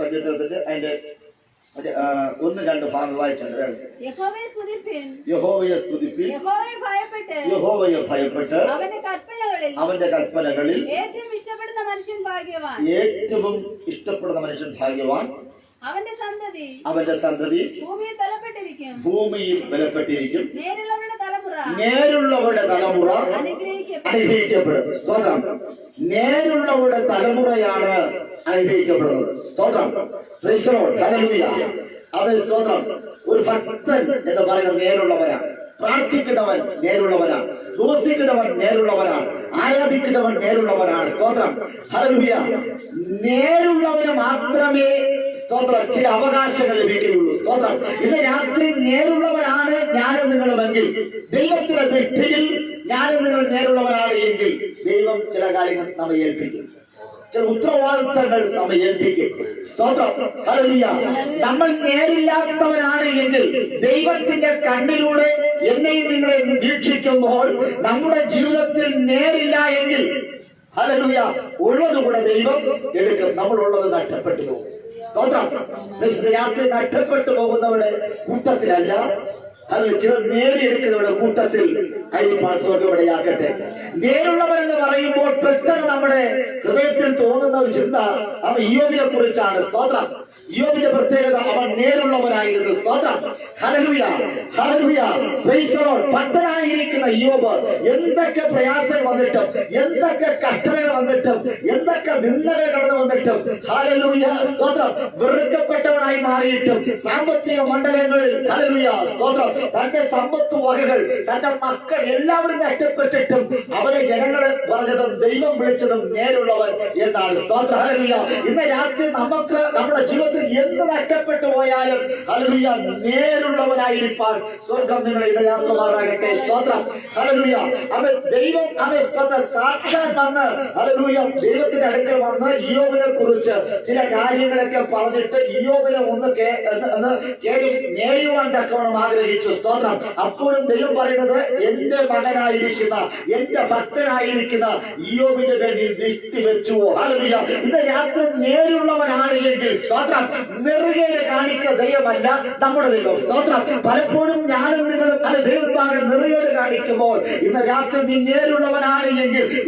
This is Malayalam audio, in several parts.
സങ്കീർത്തനത്തിന്റെ അതിന്റെ ഒന്ന് രണ്ട് ഭാഗം വായിച്ചിട്ടുണ്ട് യഹോവയെ സ്തുതിപ്പിൻ. യഹോവയെ ഭയപ്പെട്ട്. അവന്റെ കൽപ്പനകളിൽ ഏറ്റവും ഇഷ്ടപ്പെടുന്ന മനുഷ്യൻ ഭാഗ്യവാൻ. ഏറ്റവും ഇഷ്ടപ്പെടുന്ന മനുഷ്യൻ ഭാഗ്യവാൻ അവന്റെ സന്തതി. അവന്റെ സന്തതി ഭൂമിയിൽ തലപ്പെട്ടിരിക്കും ഭൂമിയിൽ ബലപ്പെട്ടിരിക്കും. നേരുള്ളവരുടെ തലമുറ. നേരുള്ളവരുടെ തലമുറ അനുഗ്രഹിക്കപ്പെടും. സ്തോത്രം. നേരുള്ളവരുടെ തലമുറയാണ് അനുഗ്രഹിക്കപ്പെടുന്നത്. സ്തോത്രം. അവൻ സ്തോത്രം. ഒരു ഭക്തൻ എന്ന് പറയുന്നത് നേരുള്ളവനാണ് പ്രാർത്ഥിക്കുന്നവൻ നേരുള്ളവനാണ് ദോഷിക്കുന്നവൻ നേരുള്ളവനാണ് ആരാധിക്കുന്നവൻ നേരുള്ളവനാണ് സ്തോത്രം. ഹല്ലേലൂയ. നേരുള്ളവന് മാത്രമേ സ്തോത്രം. ചില അവകാശങ്ങൾ ലഭിക്കുകയുള്ളൂ. സ്തോത്രം. ഇന്ന് രാത്രി നേരുള്ളവനാണ് ഞാനും നിങ്ങളുമെങ്കിൽ. ദൈവത്തിന്റെ ദൃഷ്ടിയിൽ ഞാനും നിങ്ങൾ നേരുള്ളവരാണ് എങ്കിൽ ദൈവം ചില കാര്യങ്ങൾ നമ്മെ ഏൽപ്പിക്കും. ചില ഉത്തരവാദിത്തങ്ങൾ നമ്മെ ഏൽപ്പിക്കും. സ്തോത്രം. നമ്മൾ നേരില്ലാത്തവരാണ് എങ്കിൽ ദൈവത്തിന്റെ കണ്ണിലൂടെ എന്നെയും നിങ്ങളെ വീക്ഷിക്കുമ്പോൾ നമ്മുടെ ജീവിതത്തിൽ നേരില്ല എങ്കിൽ ഹല്ലേലൂയ ഉള്ളത് കൂടെ ദൈവം എടുക്കും. നമ്മൾ ഉള്ളത് നഷ്ടപ്പെട്ടു പോകും. സ്തോത്രം. രാത്രി നഷ്ടപ്പെട്ടു പോകുന്നവരുടെ കൂട്ടത്തിലല്ല അത് ചിലർ നേടിയെടുക്കുന്നവരുടെ കൂട്ടത്തിൽ അയ്യപ്പാൻ നേരുള്ളവർ എന്ന് പറയുമ്പോൾ പെട്ടെന്ന് നമ്മുടെ ഹൃദയത്തിൽ തോന്നുന്ന ഒരു ചിന്ത അവ യോഗിനെ കുറിച്ചാണ്. സ്തോത്രം. ഇയോബിന്റെ പ്രത്യേകത അവൻ നേരുള്ളവനായിരുന്നു. സ്തോത്രം. ഹലലുയ ഹലലുയ ഭക്തനായിരിക്കുന്ന യോബ് എന്തൊക്കെ പ്രയാസം വന്നിട്ടും എന്തൊക്കെ കഷ്ടതകൾ വന്നിട്ടും എന്തൊക്കെ നിന്ദകൾ കടന്നു വന്നിട്ടും ഹലലുയ സ്തോത്രം. വെറുക്കപ്പെട്ടവനായി മാറിയിട്ടും സാമ്പത്തിക മണ്ഡലങ്ങളിൽ ഹലലുയ സ്തോത്രം. തന്റെ സമ്പത്ത് വകകൾ തന്റെ മക്കൾ എല്ലാവരും നഷ്ടപ്പെട്ടിട്ടും അവരെ ജനങ്ങൾ പറഞ്ഞതും ദൈവം വിളിച്ചതും നേരുള്ളവൻ എന്നാണ് സ്തോത്ര. ഹലലുയ ഇന്ന് രാത്രി നമുക്ക് നമ്മുടെ ജീവിതത്തിൽ എന്ത് നഷ്ടപ്പെട്ടു പോയാലും ഹലലുയ നേരുള്ളവനായിരിക്കാൻ സ്വർഗം നിങ്ങളെ ഇടയാക്കുമാറാകട്ടെ. സ്തോത്രം. ഹലലുയ അവൻ ദൈവം അവൻ സ്തോത്ര. സാക്ഷാൻ വന്ന് ഹലലുയ ദൈവത്തിന്റെ അടുക്കൽ വന്ന് ഇയോബിനെ കുറിച്ച് ചില കാര്യങ്ങളൊക്കെ പറഞ്ഞിട്ട് ഇയോബിനെ ഒന്ന് കേറി മേയുവാൻ തക്കവണ്ണം ആഗ്രഹിച്ചു. സ്തോത്രം. അപ്പോഴും ദൈവം പറയുന്നത് എന്റെ മകനായിരിക്കുന്ന എന്റെ ഭക്തനായിരിക്കുന്ന ഇയോബിന്റെ പേരിൽ ദൃഷ്ടി വെച്ചുവോ. ഹല്ലേലൂയ. ഇന്ന് രാത്രി നേരുള്ളവനാണ് എങ്കിൽ സ്തോത്രം. നെറുകയെ കാണിക്ക ദൈവമല്ല നമ്മുടെ ദൈവം. പലപ്പോഴും ഞാനും നിങ്ങളും അത് ദൈവഭാഗം നെറുകയോട് കാണിക്കുമ്പോൾ ഇന്ന് രാത്രി നീ നേരുള്ളവനാണ്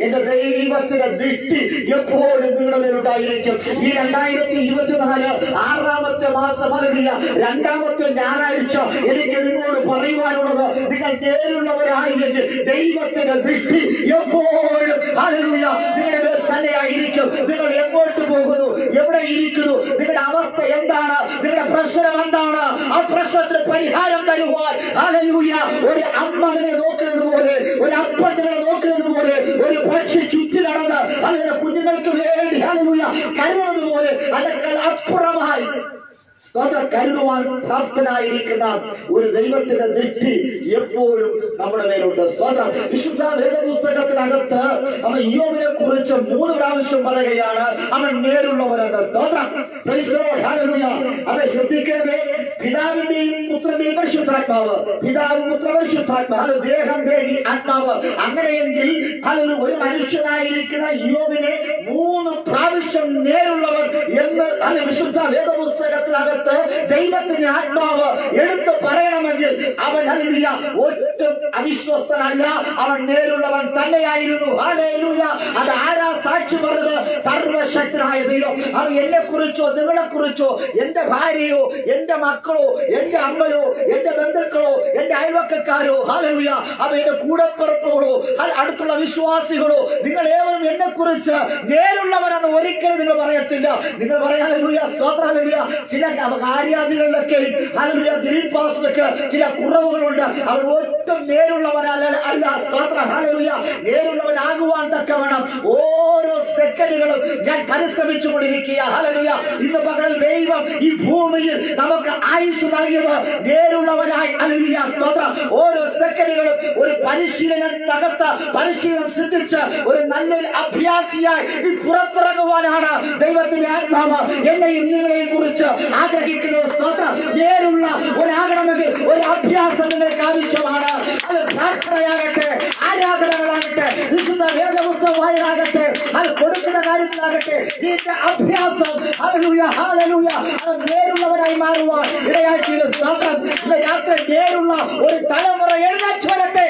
എന്റെ ദൈവത്തിന്റെ ദൃഷ്ടി എപ്പോഴും നിങ്ങളുടെ മേലുണ്ടായിരിക്കും ഈ രണ്ടായിരത്തി ഇരുപത്തിനാല് ആറാമത്തെ മാസം ഹല്ലേലൂയ രണ്ടാമത്തെ ഞായറാഴ്ച എനിക്ക് നിങ്ങളോട് പറയുവാനുള്ളത് നിങ്ങൾ നേരുള്ളവരാണ് എങ്കിൽ ദൈവത്തിന്റെ ദൃഷ്ടി എപ്പോഴും നിങ്ങളുടെ തന്നെയായിരിക്കും. നിങ്ങൾ എങ്ങോട്ട് പോകുന്നു? എവിടെ ഇരിക്കുന്നു? നിങ്ങളുടെ അവസ്ഥ എന്താണ്? നിങ്ങളുടെ പ്രശ്നം എന്താണ്? ആ പ്രശ്നത്തിന് പരിഹാരം തരുവാൻ ഹല്ലേലൂയ ഒരു അമ്മ നിങ്ങളെ നോക്കുന്നത് പോലെ ഒരു അപ്പനെ നോക്കുന്നത് പോലെ ഒരു പക്ഷി ചുറ്റി നടന്ന് അതിന്റെ കുഞ്ഞുങ്ങൾക്ക് വേണ്ടി അലയൂയ കരുതുന്നത് പോലെ അതൊക്കെ അപ്പുറമായി. സ്തോത്രം കരുതുവാൻ പ്രാപ്തനായിരിക്കുന്ന ഒരു ദൈവത്തിന്റെ ദൃഷ്ടി എപ്പോഴും നമ്മുടെ മേലുണ്ട്. സ്തോത്രം. വിശുദ്ധ വേദപുസ്തകത്തിനകത്ത് അവൻ യോബിനെ കുറിച്ച് മൂന്ന് പ്രാവശ്യം പറയുകയാണ്. അവൻ നേരുള്ളവരെന്ന് സ്തോത്രം. അവൻ ശ്രദ്ധിക്കണമേ. പിതാവിന്റെയും പുത്രന്റെയും പരിശുദ്ധാത്മാവ്. പിതാവ് പുത്ര പരിശുദ്ധാത്മാവ്. ദേഹം ദേഹി ആത്മാവ്. അങ്ങനെയെങ്കിൽ അതിൽ ഒരു മനുഷ്യനായിരിക്കുന്ന യോബിനെ മൂന്ന് പ്രാവശ്യം നേരുള്ളവർ എന്ന് അത് വിശുദ്ധ വേദപുസ്തകത്തിനകത്ത് ദൈവത്തിന്റെ ആത്മാവ് എടുത്ത് പറയണമെങ്കിൽ അവൻ ഹല്ലേലൂയ ഒട്ടും അവിശ്വസ്തനല്ല. അവൻ നേരുള്ളവൻ തന്നെയായിരുന്നു. അത് ആരാ സാക്ഷി പറഞ്ഞത്? സർവശക്തനായ ദൈവം. അവൻ എന്നെ കുറിച്ചോ നിങ്ങളെ കുറിച്ചോ എന്റെ ഭാര്യയോ എന്റെ മക്കളോ എന്റെ അമ്മയോ എന്റെ ബന്ധുക്കളോ എന്റെ അയൽവക്കക്കാരോ ഹല്ലേലൂയ. അവ എന്റെ കൂടപ്പിറപ്പുകളോ അടുത്തുള്ള വിശ്വാസികളോ നിങ്ങൾ ഏവരും കുറിച്ച് നേരുള്ളവരെന്ന് ഒരിക്കലും നിങ്ങൾ പറയത്തില്ല. നിങ്ങൾ ഹല്ലേലൂയ ചില കാര്യാദികളിലൊക്കെ പാസ്റ്റർക്ക് ചില കുറവുകളുണ്ട്. അവർ ഒട്ടും നേരുള്ളവരല്ല അല്ല സ്തോത്ര ഹല്ലേലൂയ. നേരുള്ളവനാകുവാൻ വേണം ഓരോ സെക്കൻഡുകളും ഞാൻ പരിശ്രമിച്ചു കൊണ്ടിരിക്കുക ഹല്ലേലൂയ. ഇന്ന് പകൽ ദൈവം ഈ ഭൂമിയിൽ നമുക്ക് ആയുസ് നൽകിയത് നേരുള്ളവരായി. ഹല്ലേലൂയ സ്തോത്രം. ഓരോ സെക്കൻഡുകളും ഒരു പരിശീലനം തകർത്ത് പരിശീലനം സിദ്ധിച്ച് ഒരു നല്ലൊരു അഭ്യാസിയായി പുറത്തിറങ്ങുവാനാണ് ദൈവത്തിന്റെ ആത്മാവ്. എന്നെയും നിങ്ങളെയും കുറിച്ച് ആഗ്രഹിക്കുന്നത് സ്തോത്രം നേരുള്ള ഒരാകണമെങ്കിൽ ഒരു അഭ്യാസം നിങ്ങൾക്ക് ആവശ്യമാണ്. അത് പ്രാർത്ഥനയാകട്ടെ ആരാധനകളാകട്ടെ വിശുദ്ധ വേദപുസ്തകം വായനാകട്ടെ അത് കൊടുക്കുന്ന കാര്യത്തിലാകട്ടെ ഇതിന്റെ അഭ്യാസം. Hallelujah hallelujah. അത് നേരുള്ളവരായി മാറുവാൻ ഇടയാക്കിയത് സ്തോത്രം. യാത്ര നേരുള്ള ഒരു തലമുറ എഴുന്നേറ്റ് വരട്ടെ.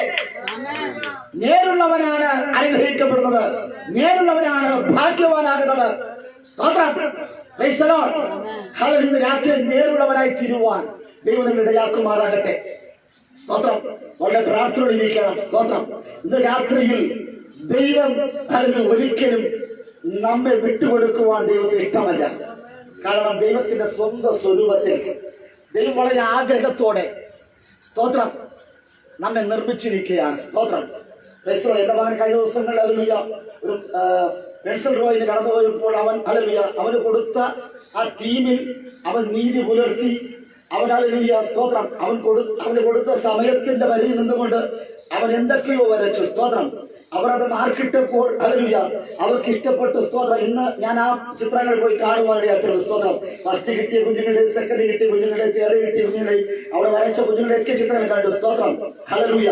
നേരുള്ളവനാണ് അനുഗ്രഹിക്കപ്പെടുന്നത്. നേരുള്ളവനാണ് ഭാഗ്യവാനാകുന്നത്. ഇന്ന് രാത്രി നേരുള്ളവനായി തിരുവാൻ ദൈവം ഇടയാക്കുമാറാകട്ടെ. സ്തോത്രം. വളരെ പ്രാർത്ഥനയോടെ ഇരിക്കണം. സ്തോത്രം. ഇന്ന് രാത്രിയിൽ ദൈവം അതിന് ഒരിക്കലും നമ്മെ വിട്ടുകൊടുക്കുവാൻ ദൈവത്തിന് ഇഷ്ടമല്ല. കാരണം ദൈവത്തിന്റെ സ്വന്തം സ്വരൂപത്തിൽ ദൈവം വളരെ ആഗ്രഹത്തോടെ സ്തോത്രം നമ്മെ നിർമ്മിച്ചിരിക്കുകയാണ്. സ്തോത്രം. ക്രൈസ്തവ എന്റെ മകൻ കഴിഞ്ഞ ദിവസങ്ങളിൽ അലലുയ ഒരു പെൻസിൽ റോയിന് കടന്നു പോയപ്പോൾ അവൻ അലലുയ അവന് കൊടുത്ത ആ ടീമിൽ അവൻ നീതി പുലർത്തി. അവൻ അലലുയ സ്തോത്രം. അവൻ കൊടു അവന് കൊടുത്ത സമയത്തിന്റെ വരിയിൽ നിന്നുകൊണ്ട് അവൻ എന്തൊക്കെയോ വരച്ചു. സ്തോത്രം. അവർ അത് മാർക്കിട്ടപ്പോൾ അലലുയ അവർക്ക് ഇഷ്ടപ്പെട്ട സ്തോത്രം. ഇന്ന് ഞാൻ ആ ചിത്രങ്ങൾ പോയി കാണുവാനിടയാത്തുള്ളൂ സ്തോത്രം. ഫസ്റ്റ് കിട്ടിയ കുഞ്ഞുങ്ങളുടെ സെക്കൻഡ് കിട്ടിയ കുഞ്ഞുങ്ങളുടെ തേർഡ് കിട്ടിയ കുഞ്ഞുങ്ങളെ അവിടെ വരച്ച കുഞ്ഞുങ്ങളുടെ ഒക്കെ ചിത്രങ്ങൾ കണ്ടു. സ്തോത്രം. ഹലരുയ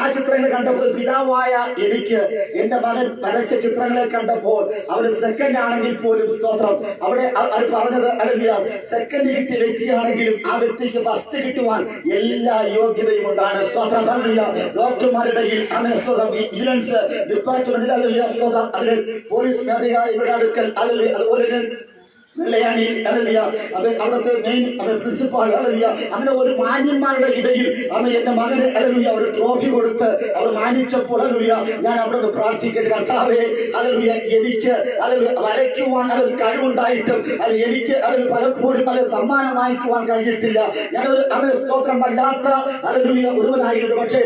ആ ചിത്രങ്ങൾ കണ്ടപ്പോൾ പിതാവായ എനിക്ക് എന്റെ മകൻ വരച്ച ചിത്രങ്ങളെ കണ്ടപ്പോൾ അവർ സെക്കൻഡ് ആണെങ്കിൽ പോലും സ്തോത്രം. അവിടെ അവർ പറഞ്ഞത് അലരുയ സെക്കൻഡ് കിട്ടിയ വ്യക്തിയാണെങ്കിലും ആ വ്യക്തിക്ക് ഫസ്റ്റ് കിട്ടുവാൻ എല്ലാ യോഗ്യതയും ഉണ്ടാണ്. സ്തോത്രം. ഹലരുയ ഡോക്ടർമാരുടെ സ്തോത്രം. വിജിലൻസ് ഡിപ്പാർട്ട്മെന്റിൽ അല്ലെങ്കിൽ സ്തോത്രം അതിൽ പോലീസ് മേധാവിയുടെ അടുക്കൽ അല്ലെങ്കിൽ അതുപോലെ വെള്ളയാണി അല്ലല്ല അവൻ അവിടുത്തെ മെയിൻ അവൻ പ്രിൻസിപ്പാൾ അല്ലല്ല അങ്ങനെ ഒരു മാന്യന്മാരുടെ ഇടയിൽ അവൻ എന്റെ മകന് അല്ലല്ല ഒരു ട്രോഫി കൊടുത്ത് അവർ മാനിച്ചപ്പോൾ അല്ലല്ല ഞാൻ അവിടെ നിന്ന് പ്രാർത്ഥിക്കട്ടെ. കർത്താവേ അല്ലല്ല എനിക്ക് അല്ലല്ല വരയ്ക്കുവാൻ അതിൽ കഴിവുണ്ടായിട്ടും അല്ല എനിക്ക് അതിൽ പലപ്പോഴും പല സമ്മാനം വാങ്ങിക്കുവാൻ കഴിഞ്ഞിട്ടില്ല. ഞാൻ ഒരു അവൻ സ്തോത്രം വല്ലാത്ത അല്ലല്ല ഒരുവനായിരുന്നു. പക്ഷേ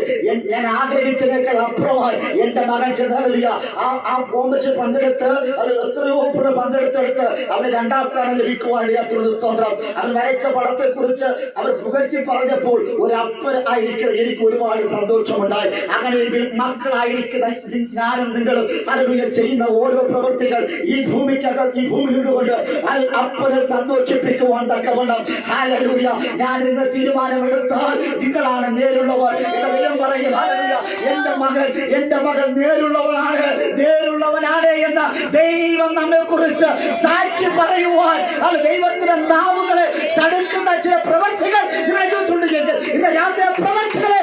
ഞാൻ ആഗ്രഹിച്ചതിനേക്കാൾ അപ്പുറമായി എന്റെ മകൻ ചെന്നല്ല ആ ആ കോമ്പറ്റീഷൻ പങ്കെടുത്ത് അത് എത്രയോ പുറ പങ്കെടുത്തെടുത്ത് അവന് രണ്ടാം സ്ഥാനം ലഭിക്കുവാൻ ഇടയാത്തുള്ളത് സ്തോത്രം. അവർ വരച്ച പടത്തെ കുറിച്ച് അവർ പുകഴ്ത്തി പറഞ്ഞപ്പോൾ ഒരു അപ്പൻ ആയിരിക്കുന്ന എനിക്ക് ഒരുപാട് സന്തോഷമുണ്ടായി. അങ്ങനെ മക്കളായിരിക്കുന്ന ഞാനും നിങ്ങളും അലലുയ ചെയ്യുന്ന ഓരോ പ്രവൃത്തികൾ ഈ ഭൂമിക്കകത്ത് ഈ ഭൂമിയിലുകൊണ്ട് അപ്പനെ സന്തോഷിപ്പിക്കുവാൻ തക്കവണ്ണം. ഹാലലൂയ ഞാൻ ഇന്ന് തീരുമാനമെടുത്താൽ നിങ്ങളാണ് നേരുള്ളവർ എന്റെ പറയും. എന്റെ മകൻ എന്റെ മകൻ നേരുള്ളവനാണ് നേരുള്ളവനാണ് എന്ന ദൈവം നമ്മെ കുറിച്ച് സാക്ഷി പറയുവാൻ അത് ദൈവത്തിന്റെ നാവുകളെ തടുക്കുന്ന ചില പ്രവർത്തികൾ ഇന്ന് രാത്രി പ്രവർത്തികളെ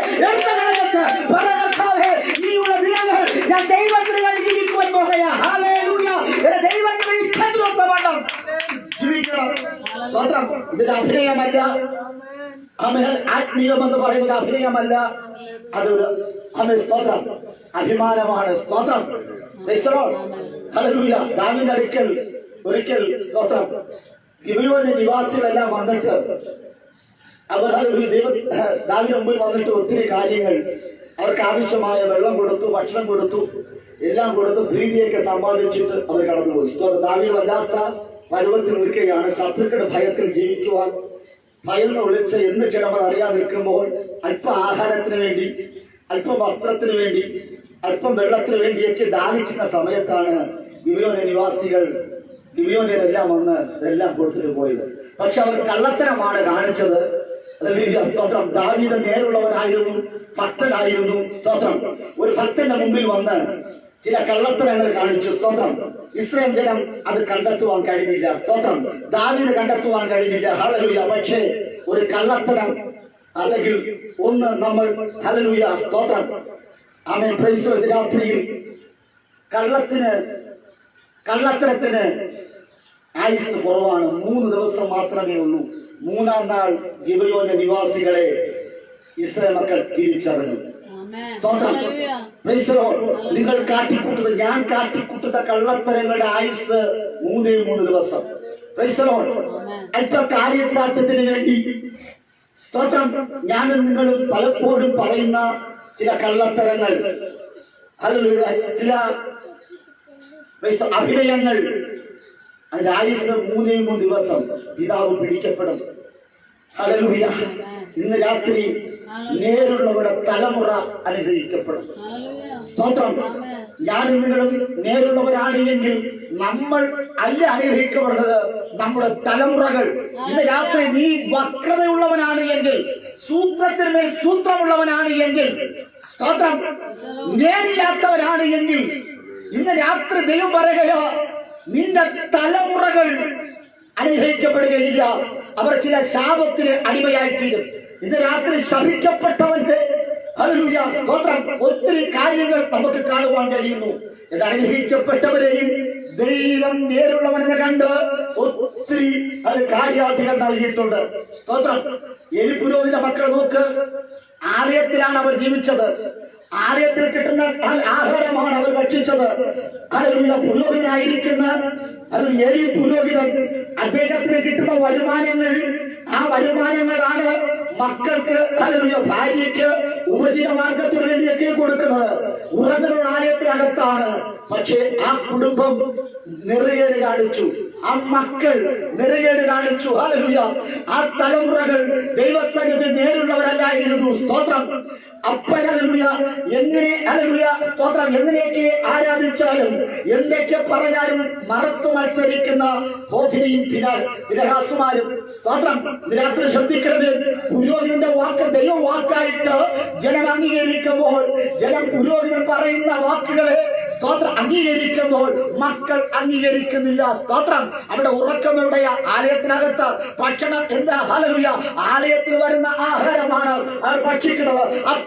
അഭിനയമല്ല. അതൊരു അഭിമാനമാണ് സ്തോത്രം. അടുക്കൽ ഒരിക്കൽ സ്തോത്രം. ഗിബിയോന്റെ നിവാസികളെല്ലാം വന്നിട്ട് അവർ ദൈവ ദാവിന്റെ മുമ്പിൽ വന്നിട്ട് ഒത്തിരി കാര്യങ്ങൾ. അവർക്ക് ആവശ്യമായ വെള്ളം കൊടുത്തു ഭക്ഷണം കൊടുത്തു എല്ലാം കൊടുത്ത് പ്രീതിയൊക്കെ സമ്പാദിച്ചിട്ട് അവർ കടന്നുപോയി. സ്തോത്രം. ദാവി വല്ലാത്ത പരുവത്തിൽ നിൽക്കുകയാണ്. ശത്രുക്കളുടെ ഭയത്തിൽ ജീവിക്കുവാൻ ഭയന്ന് വിളിച്ച് എന്ത് ചെയ്യണമെന്ന് അറിയാതെ നിൽക്കുമ്പോൾ അല്പ ആഹാരത്തിന് വേണ്ടി അല്പം വസ്ത്രത്തിന് വേണ്ടി അല്പം വെള്ളത്തിന് വേണ്ടിയൊക്കെ ദാഹിച്ചിരുന്ന സമയത്താണ് ഗിബിയോനെ നിവാസികൾ ഗിബിയോനെല്ലാം വന്ന് ഇതെല്ലാം കൊടുത്തിട്ട് പോയത് പക്ഷെ അവർ കള്ളത്തരമാണ് കാണിച്ചത്. സ്തോത്രം. ദാവീദ് നേരുള്ളവനായിരുന്നു ഭക്തനായിരുന്നു. സ്തോത്രം. ഒരു ഭക്തന്റെ മുമ്പിൽ വന്ന് ചില കള്ളത്തരങ്ങൾ കാണിച്ചു. സ്തോത്രം. ഇസ്രായേൽ ജനം അത് കണ്ടെത്തുവാൻ കഴിഞ്ഞില്ല. സ്തോത്രം. ദാവീദ് കണ്ടെത്തുവാൻ കഴിഞ്ഞില്ല. ഹലലുയ പക്ഷേ ഒരു കള്ളത്തരം അല്ലെങ്കിൽ ഒന്ന് നമ്മൾ ഹലലുയ സ്തോത്രം. ആമേ പ്രൈസ് രാത്രിയിൽ കള്ളത്തിന് കള്ളത്തരത്തിന് ആയുസ് കുറവാണ്. മൂന്ന് ദിവസം മാത്രമേ ഉള്ളൂ. മൂന്നാം നാൾ ഗിബയോന്റെ നിവാസികളെ ഇസ്രായേൽ മക്കൾ തിരിച്ചറിഞ്ഞു. സ്തോത്രം. നിങ്ങൾ കാട്ടിക്കൂട്ടുന്ന ഞാൻ കാട്ടിക്കൂട്ടുന്ന കള്ളത്തരങ്ങളുടെ ആയുസ് മൂന്നേ മൂന്ന് ദിവസം. അല്പകാര്യസാധ്യത്തിന്. അല്പ കാര്യസാധ്യത്തിന് വേണ്ടി. സ്തോത്രം. ഞാനും നിങ്ങളും പലപ്പോഴും പറയുന്ന ചില കള്ളത്തരങ്ങൾ. ഹല്ലേലൂയ, ചില അഭിനയങ്ങൾ. അതിന്റെ ആയുസ് മൂന്നേ മൂന്ന് ദിവസം പിതാവ് പിടിക്കപ്പെടും. ഹല്ലേലൂയ. ഇന്ന് രാത്രി നേരുള്ളവരുടെ തലമുറ അനുഗ്രഹിക്കപ്പെടും. സ്തോത്രം. ഞാനും നിങ്ങളും നേരുള്ളവരാണ് എങ്കിൽ നമ്മൾ അല്ല അനുഗ്രഹിക്കപ്പെടുന്നത് നമ്മുടെ തലമുറകൾ. ഇന്ന് രാത്രി നീ വക്രതയുള്ളവനാണ് എങ്കിൽ സൂത്രത്തിന് മേൽ സൂത്രമുള്ളവനാണ് എങ്കിൽ സ്തോത്രം. നേരില്ലാത്തവരാണ് എങ്കിൽ ഇന്ന് രാത്രി ദൈവം പറയുകയോ നിന്റെ തലമുറകൾ അനുഗ്രഹിക്കപ്പെടുകയില്ല. അവർ ചില ശാപത്തിന് അടിമയായി തീരും ഇന്ന് രാത്രി ശപിക്കപ്പെട്ടവന്റെ സ്തോത്രം. ഒത്തിരി കാര്യങ്ങൾ നമുക്ക് കാണുവാൻ കഴിയുന്നു. ഇത് അനുഗ്രഹിക്കപ്പെട്ടവരെയും ദൈവം നേരുള്ളവനെന്ന് കണ്ട് ഒത്തിരി അത് കാര്യാർത്ഥികൾ നൽകിയിട്ടുണ്ട്. സ്തോത്രം. എലിപുരോഹിത മക്കളെ നോക്ക്. ആലയത്തിലാണ് അവർ ജീവിച്ചത്. ആലയത്തിൽ കിട്ടുന്ന ആഹാരമാണ് അവർ ഭക്ഷിച്ചത്. അതിലുള്ള പുരോഹിതനായിരിക്കുന്ന അത് ഏലി പുരോഹിതൻ അദ്ദേഹത്തിന് കിട്ടുന്ന വരുമാനങ്ങൾ ആ വരുമാനങ്ങളാണ് മക്കൾക്ക് അതിലുള്ള ഭാര്യയ്ക്ക് ഉപജീവമാർഗത്തിന് വേണ്ടിയൊക്കെ കൊടുക്കുന്നത്. ഉറങ്ങുന്ന ആലയത്തിനകത്താണ്. പക്ഷേ ആ കുടുംബം നിറകേട് കാണിച്ചു. ആ മക്കൾ നിറകേട് കാണിച്ചു. ആ തലമുറകൾ ദൈവസന്നിധി നേരിടുന്നവരല്ലായിരുന്നു സ്തോത്രം. അപ്പനലുയ എങ്ങനെ അലലുയ സ്തോത്രം. എങ്ങനെയൊക്കെ ആരാധിച്ചാലും എന്തൊക്കെ പറഞ്ഞാലും മറത്തു മത്സരിക്കുന്ന ഹോഫിനെയും വിരഹാസുമാരും സ്തോത്രം. രാത്രി ശ്രദ്ധിക്കണത് പുരോഹിതന്റെ വാക്ക് ദൈവ വാക്കായിട്ട് ജനം അംഗീകരിക്കുമ്പോൾ ജനം പുരോഹിതൻ പറയുന്ന വാക്കുകളെ സ്തോത്രം അംഗീകരിക്കുമ്പോൾ മക്കൾ അംഗീകരിക്കുന്നില്ല. സ്തോത്രം. അവിടെ ഉറക്കം എവിടെയാ? ആലയത്തിനകത്ത്. ഭക്ഷണം എന്താ? ഹലലുയ ആലയത്തിൽ വരുന്ന ആഹാരമാണ് അവർ ഭക്ഷിക്കുന്നത്.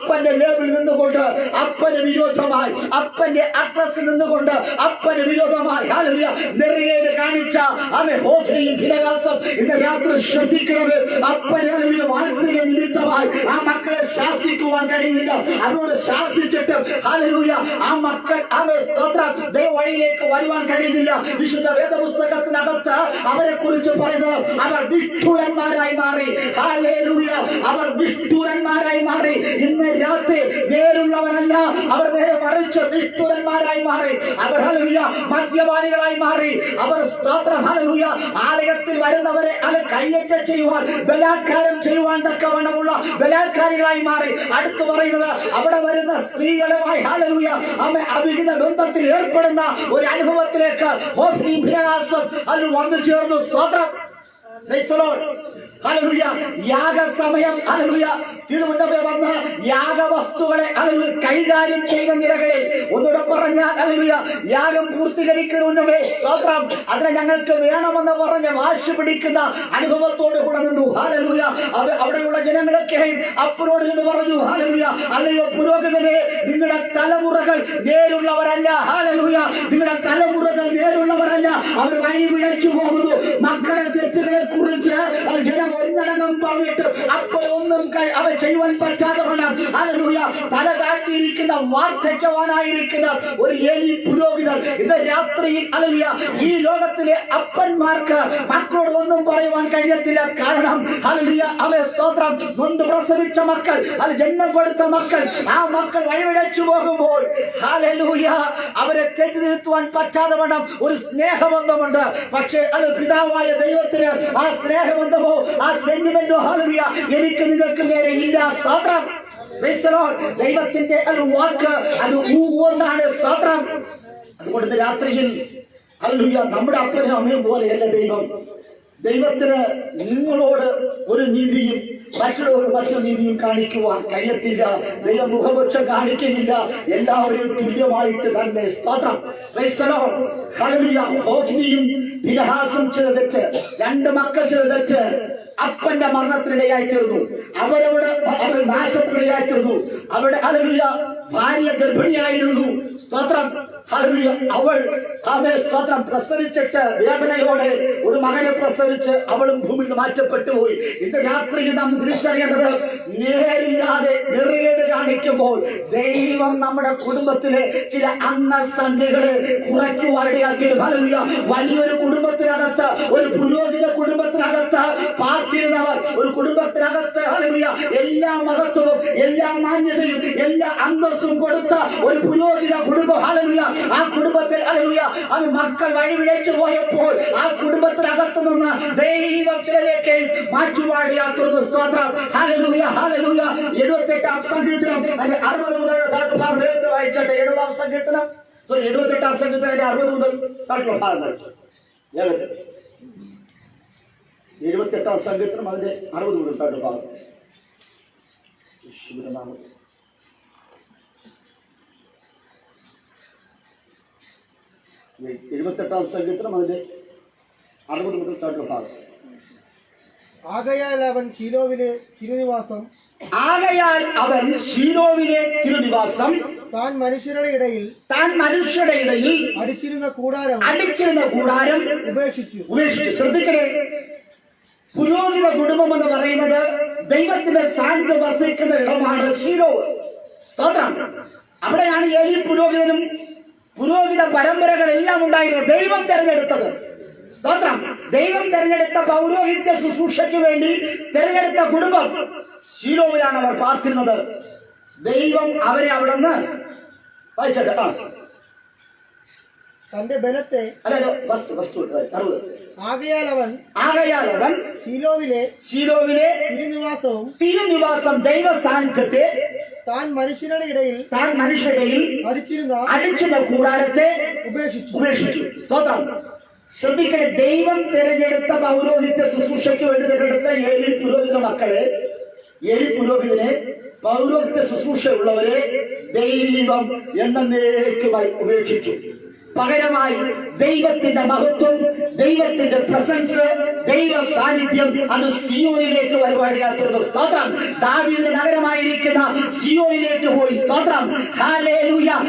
അപ്പന്റെ ലേബിൾ നിന്നുകൊണ്ട് അപ്പന് വിരോധമായി അപ്പന്റെ അഡ്രസ് നിന്നുകൊണ്ട് അപ്പന് വിരോധമായി ഹലലുയ നിറയേട് കാണിച്ച അവ ഹോസ്റ്റിയും ഫിലകാസം ഇന്ന് രാത്രി ശ്രദ്ധിക്കുന്നത് അപ്പനെ വാത്സല്യ നിമിത്തമായി ആ മക്കളെ ശാസിക്കുവാൻ കഴിയില്ല അവരോട് ശാസിച്ചിട്ട് ഹല്ലേലൂയ ആ മക്കൾ അവ സ്തോത്ര ദൈവവഴിയിലേക്ക് വരുവാൻ കഴിയുന്നില്ല വിശുദ്ധ വേദപുസ്തകത്തിനകത്ത് അവരെ കുറിച്ച് പറയുന്നത് അവർ വിഷ്ഠൂരന്മാരായി മാറി. ഹല്ലേലൂയ അവർ വിഷ്ഠൂരന്മാരായി മാറി. ഇന്ന് രാത്രി നേരുള്ളവരല്ല. അവർ നേരെ മറിച്ച് നിഷ്ഠുരന്മാരായി മാറി. അവർ ഹല്ലേലൂയ മദ്യപാനികളായി മാറി. അവർ സ്തോത്രം ഹല്ലേലൂയ. ആലയത്തിൽ വരുന്നവരെ അത് കയ്യേറ്റം ചെയ്യുവാൻ ബലാത്കാരം ചെയ്യുവാൻ തക്കവണ്ണമുള്ള ബലാത്കാരികളായി മാറി. അടുത്ത് പറയുന്നത് അവിടെ വരുന്ന സ്ത്രീകളുമായി ഹല്ലേലൂയ അമ്മ അവിഹിത ബന്ധത്തിൽ ഏർപ്പെടുന്ന ഒരു അനുഭവത്തിലേക്ക് അത് വന്നു ചേർന്നു. സ്തോത്രം. ഹല്ലേലൂയ. യാഗസമയം ഹല്ലേലൂയ. തിരുമുന്നമേ വന്ന യാഗവസ്തുക്കളെ ഹല്ലേലൂയ കൈകാര്യം ചെയ്ത നിരകളിൽ ഒന്നുകൂടെ പറഞ്ഞ അലലുയ യാഗം പൂർത്തീകരിക്കുന്നതിനുമേ സ്തോത്രം. അതിനെ ഞങ്ങൾക്ക് വേണമെന്ന് പറഞ്ഞ് വാശി പിടിക്കുന്ന അനുഭവത്തോട് കൂടെ നിന്നു. ഹാലലൂയ അവിടെയുള്ള ജനങ്ങളൊക്കെയും അപ്പുറോട് നിന്ന് പറഞ്ഞു ഹാലലുയ അല്ലയോ പുരോഗതിനെ നിങ്ങളുടെ തലമുറകൾ നേരുള്ളവരല്ല. ഹാലലുയ നിങ്ങളുടെ തലമുറകൾ നേരുള്ളവരല്ല. അവർ വഴി വിളിച്ചു പോകുന്നു. മക്കളെ തെറ്റുകളെ കുറിച്ച് ഒന്നടങ്കം പറഞ്ഞിട്ട് അപ്പോഴൊന്നും ഒന്നും അവ ചെയ്യുവാൻ പറ്റാതെ ഹല്ലേലൂയ തല താഴ്ത്തിയിരിക്കുന്ന വാർദ്ധക്യവാനായിരിക്കുന്ന ഒരു ഏലി പുരോഹിതൻ ഇന്ന് രാത്രിയിൽ ഹല്ലേലൂയ ഈ ലോകത്തിലെ അപ്പന്മാർക്ക് മക്കളോട് ഒന്നും പറയുവാൻ കഴിയത്തില്ല കാരണം ഹല്ലേലൂയ അവരെ സ്തോത്രം നൊന്ത് പ്രസവിച്ച മക്കൾ അത് ജന്മം കൊടുത്ത മക്കൾ ആ മക്കൾ വഴിവിഴച്ചു പോകുമ്പോൾ ഹല്ലേലൂയ അവരെ തെറ്റ് തിരുത്തുവാൻ പറ്റാതെ വേണം ഒരു സ്നേഹബന്ധമുണ്ട്. പക്ഷേ അത് പിതാവായ ദൈവത്തിന് ആ സ്നേഹബന്ധമോ ആ സെന്റിമെന്റോ ഹല്ലേലൂയ എനിക്ക് നിങ്ങൾക്ക് നേരെ ഇല്ല the ദൈവത്തിന്റെ ഒരു വാക്ക് അത് ഊന്നാണ് സ്തോത്രം. അതുകൊണ്ട് രാത്രിയിൽ ഹല്ലേലൂയ നമ്മുടെ അപ്പനും അമ്മയും പോലെയല്ല ദൈവം. ദൈവത്തിന് നിങ്ങളോട് ഒരു നീതിയും മറ്റുള്ളവർ മറ്റൊരു നീതിയും കാണിക്കുവാൻ കഴിയത്തില്ല. ദൈവം മുഖപക്ഷം കാണിക്കുന്നില്ല. എല്ലാവരെയും തുല്യമായിട്ട് തന്നെ സ്തോത്രം. ഹോഫ്നിയും ഫിനഹാസും ചെയ്ത തെറ്റ് രണ്ട് മക്കൾ ചില തെറ്റ് അപ്പന്റെ മരണത്തിനിടയായി തീർന്നു അവരവിടെ അവർ നാശത്തിനിടയായി തീർന്നു അവിടെ ഹല്ലേലൂയ ഭാര്യ ഗർഭിണിയായിരുന്നു. സ്തോത്രം. അവൾ ആമേ സ്തോത്രം പ്രസവിച്ചിട്ട് വേദനയോടെ ഒരു മകനെ പ്രസവിച്ച് അവളും ഭൂമിയിൽ മാറ്റപ്പെട്ടു പോയി. ഇന്ന് രാത്രി നാം തിരിച്ചറിയേണ്ടത് നേരില്ലാതെ നിറയേട് കാണിക്കുമ്പോൾ ദൈവം നമ്മുടെ കുടുംബത്തിലെ ചില അന്നസന്ധികളെ കുറയ്ക്കുവാനിടയാക്കി ഹല്ലേലൂയ. വലിയൊരു കുടുംബത്തിനകത്ത് ഒരു പുരോഹിത കുടുംബത്തിനകത്ത് പാർട്ടിയിരുന്നവർ ഒരു കുടുംബത്തിനകത്ത് എല്ലാ മഹത്വവും എല്ലാ മാന്യതയും എല്ലാ അന്തസ്സും കൊടുത്ത ഒരു പുരോഹിത കുടുംബം ഹല്ലേലൂയ. ആ കുടുംബത്തിൽ അലലുയ അവൻ മക്കൾ വഴിവിഴച്ചു പോയപ്പോൾ ആ കുടുംബത്തിനകത്ത് നിന്ന് ദൈവം ചിലരേക്ക് മാറ്റുവാടിയാത്തുന്നു സ്തോത്രം. Hallelujah hallelujah. എഴുപത്തെട്ടാം സംഗീതം അതിന്റെ അറുപത് മുതൽ വായിച്ചട്ടെ. എഴുപതാം സംഗീതം സോറി എഴുപത്തെട്ടാം സങ്കീർത്തനം അതിന്റെ അറുപത് മുതൽ എഴുപത്തെട്ടാം സംഗീതം അതിന്റെ അറുപത് മുതൽ താഴോട്ട് ഭാഗം. എഴുപത്തെട്ടാം സംഖ്യത്തിലും അതിന്റെ അറുപത് മുതൽ താഴെ ഭാഗം. ആകയാൽ അവൻ ശീലോവിലെ തിരുനിവാസം ആകയാൽ അവൻ ഷീലോവിലെ തിരുനിവാസം താൻ മനുഷ്യരുടെ ഇടയിൽ താൻ മനുഷ്യരുടെ ഇടയിൽ അടിച്ചിരുന്ന കൂടാരം അടിച്ചിരുന്ന കൂടാരം ഉപേക്ഷിച്ചു. ഉപേക്ഷിച്ചു. ശ്രദ്ധിക്കണേ. പുരോഹിത കുടുംബം എന്ന് പറയുന്നത് ദൈവത്തിന്റെ സാന്നിധ്യം വസിക്കുന്ന ഇടമാണ് ഷീലോവ് സ്തോത്രം. അവിടെയാണ് ഏലി പുരോഹിതനും പുരോഹിത പരമ്പരകളെല്ലാം ഉണ്ടായിരുന്നു. ദൈവം തെരഞ്ഞെടുത്തത്. സ്തോത്രം. ദൈവം തെരഞ്ഞെടുത്ത പൗരോഹിത്യ ശുശ്രൂഷയ്ക്ക് വേണ്ടി തെരഞ്ഞെടുത്ത കുടുംബം ശീലോവിലാണ് അവർ പാർത്തിരുന്നത്. ദൈവം അവരെ അവിടെ നിന്ന് വായിച്ചോട്ടെ തന്റെ ബലത്തെ ആകയാൽ അവൻ ആകയാൽ അവൻ ശീലോവിലെ ശീലോവിലെ തിരുനിവാസവും തിരുനിവാസം ദൈവ സാന്നിധ്യത്തെ താൻ മനുഷ്യരുടെ ഇടയിൽ താൻ മനുഷ്യരെയിൽ അടിച്ചിരുന്ന അടിച്ചുന്ന കൂടാരത്തെ ഉപേക്ഷിച്ചു. ഉപേക്ഷിച്ചു. സ്തോത്രം. ശ്രദ്ധിക്കണേ ദൈവം തിരഞ്ഞെടുത്ത പൗരോഹിത്യ ശുശ്രൂഷയ്ക്ക് വേണ്ടി തിരഞ്ഞെടുത്ത ഏഴി പുരോഹിത മക്കളെ ഏഴി പുരോഹിതനെ പൗരോഹിത്യ ശുശ്രൂഷയുള്ളവരെ ദൈവം എന്നേക്കുമായി ഉപേക്ഷിച്ചു. പകരമായി ദൈവത്തിന്റെ മഹത്വം ദൈവത്തിന്റെ പ്രസൻസ് ദൈവ സാന്നിധ്യം അത് സിയോയിലേക്ക് വരുവാനിടയാത്തുന്നത് സ്തോത്രം. ദാവിയുടെ നഗരമായിരിക്കുന്ന സിയോയിലേക്ക് പോയി. സ്തോത്രം.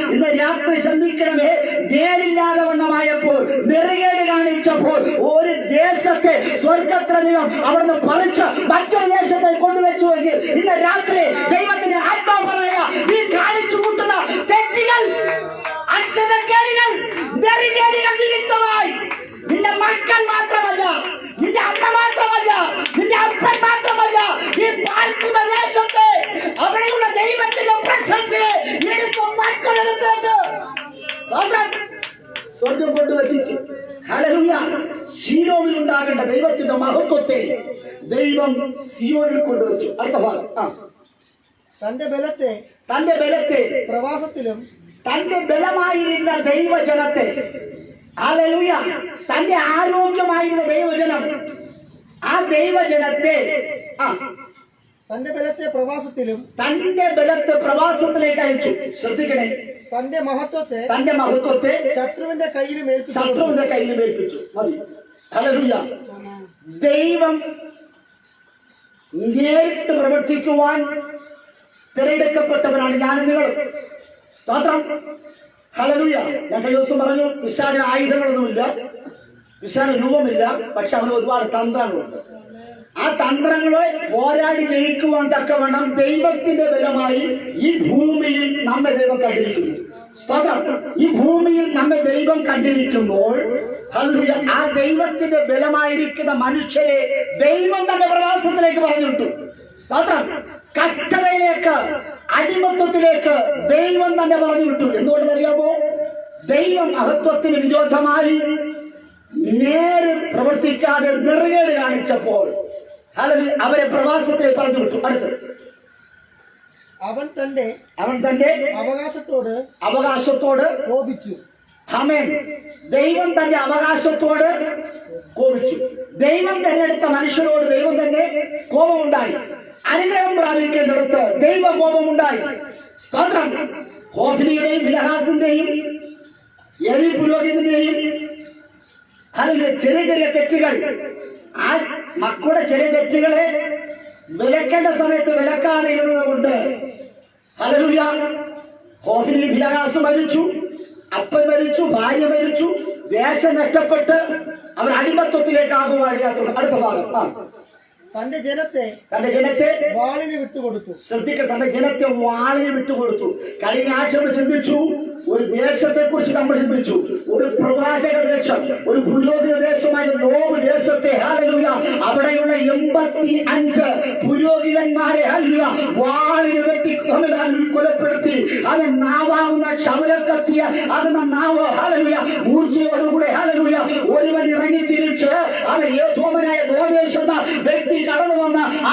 ഇന്ന് രാത്രി ചിന്തിക്കണമേ നേരില്ലാതെ വണ്ണമായപ്പോൾ നെറുകേട് കാണിച്ചപ്പോൾ ഒരു ദേശത്തെ സ്വർഗത്ര ദൈവം അവിടുന്ന് പറിച്ച് മറ്റൊരു ദേശത്തെ കൊണ്ടുവച്ചു എങ്കിൽ ഇന്ന് രാത്രി ദൈവത്തിന്റെ ആത്മാവ് പറയാ നീ കാണിച്ചു കൂട്ടുന്ന തെറ്റുകൾ അക്ഷരക്കേടുകൾ നെറുകേടുകൾ നിമിത്തമായി നിന്റെ മക്കൾ മാത്രമല്ല നിന്റെ അപ്പൻ മാത്രമല്ല പാർക്കുന്ന ദേശത്തെ അവിടെയുള്ള ദൈവത്തിന്റെ പ്രശംസ എടുത്തു മക്കളെടുത്തേക്ക് സ്തോത്രം. സ്വർഗം കൊണ്ടുവച്ചിട്ട്. ശീലോവിൽ ഉണ്ടാകേണ്ട ദൈവത്തിന്റെ മഹത്വത്തെ ദൈവം സിയോനിൽ കൊണ്ടുവച്ചു. അടുത്ത ഭാഗം. ആ. തന്റെ ബലത്തെ തന്റെ ബലത്തെ പ്രവാസത്തിലും തന്റെ ബലമായിരുന്ന ദൈവജനത്തെ ഹല്ലേലൂയ. തന്റെ ആരോഗ്യമായിരുന്ന ദൈവജനം ആ ദൈവജനത്തെ ആ തന്റെ ബലത്തെ പ്രവാസത്തിലും തന്റെ ബലത്തെ പ്രവാസത്തിലേക്ക് അയച്ചു. ശ്രദ്ധിക്കണേ. തന്റെ മഹത്വത്തെ തന്റെ മഹത്വത്തെ ശത്രുവിന്റെ കയ്യിലും ഏൽപ്പിച്ചു. ശത്രുവിന്റെ കയ്യിലും ഏൽപ്പിച്ചു. മതി. ഹല്ലേലൂയ. ദൈവം നേരിട്ട് പ്രവർത്തിക്കുവാൻ തിരഞ്ഞെടുക്കപ്പെട്ടവരാണ് ഞാൻ നിങ്ങൾ സ്തോത്രം. ഹലലുയ ഞങ്ങൾ ദിവസം പറഞ്ഞു വിശാലിന് ആയുധങ്ങളൊന്നുമില്ല. വിശാല രൂപമില്ല പക്ഷെ അവന് ഒരുപാട് തന്ത്രങ്ങളുണ്ട്. ആ തന്ത്രങ്ങളെ പോരാടി ജയിക്കുവാൻ തക്കവണ്ണം ദൈവത്തിന്റെ ബലമായി ഈ ഭൂമിയിൽ നമ്മെ ദൈവം കണ്ടിരിക്കുന്നു. ഈ ഭൂമിയിൽ നമ്മെ ദൈവം കണ്ടിരിക്കുമ്പോൾ ആ ദൈവത്തിന്റെ ബലമായിരിക്കുന്ന മനുഷ്യരെ ദൈവം തന്റെ പ്രവാസത്തിലേക്ക് പറഞ്ഞു വിട്ടു സ്തോത്രം. കഷ്ടതയിലേക്ക് അടിമത്വത്തിലേക്ക് ദൈവം തന്നെ പറഞ്ഞു വിട്ടു എന്തുകൊണ്ടെന്നറിയാമോ? ദൈവം മഹത്വത്തിന് വിരോധമായി നേരെ പ്രവർത്തിക്കാതെ നെറുകേട് കാണിച്ചപ്പോൾ ഹല്ലേലൂയ, അവരെ പ്രവാസത്തെ പറഞ്ഞു വിട്ടു. അടുത്ത് അവൻ തന്റെ അവൻ തന്റെ അവകാശത്തോട് അവകാശത്തോട് കോപിച്ചു. ഹമേൻ ദൈവം തന്റെ അവകാശത്തോട് കോപിച്ചു. ദൈവം തെരഞ്ഞെടുത്ത മനുഷ്യരോട് ദൈവം തന്നെ കോപമുണ്ടായി. അനുഗ്രഹം പ്രാപിക്കേണ്ടടുത്ത് ദൈവ കോപമുണ്ടായി. സ്തോത്രം. ഹോഫിനിയുടെയും വിലഹാസിന്റെയും എലി പുരോഹിതന്റെയും അതിലെ ചെറിയ ചെറിയ തെറ്റുകൾ. ആ മക്കളുടെ ചെറിയ തെറ്റുകളെ വിലക്കേണ്ട സമയത്ത് വിലക്കാതെ ഇരുന്നത് കൊണ്ട് ഹലലുയ ഹോഫിനി മരിച്ചു അപ്പൻ മരിച്ചു ഭാര്യ മരിച്ചു ദേശം നഷ്ടപ്പെട്ട് അവർ അടിമത്വത്തിലേക്ക് ആകുവാടിയാത്തുള്ളൂ അടുത്ത ഭാഗം. ആ. തന്റെ ജനത്തെ തന്റെ ജനത്തെ വാളിന് വിട്ടുകൊടുത്തു. ശ്രദ്ധിക്കട്ടെ തന്റെ ജനത്തെ വാളിന് വിട്ടുകൊടുത്തു. കഴിഞ്ഞ ആഴ്ച ചിന്തിച്ചു ഒരു ദേശത്തെ കുറിച്ച് നമ്മൾ ചിന്തിച്ചു. ഒരു പ്രവാചക ദേശം ഒരു പുരോഗതി ദേശമായ നോവ് ദേശത്തെ ഹല്ലേലൂയ അവിടെയുള്ള എൺപത്തി അഞ്ച് പുരോഹിതന്മാരെ ഹല്ലേലൂയ വാളിന് വെട്ടി കൊലപ്പെടുത്തി. അത് നാവാവുന്ന ക്ഷമലക്കത്തിയ അതിന്റെ നാവ് ഹല്ലേലൂയ മൂർച്ചയോടുകൂടെ ഹല്ലേലൂയ ഒരുവൻ ഇറങ്ങി തിരിച്ച് അവൻ ഏതോമനായ ദോവേശുന്ന വ്യക്തി കൂടി കടന്നു വന്ന ആ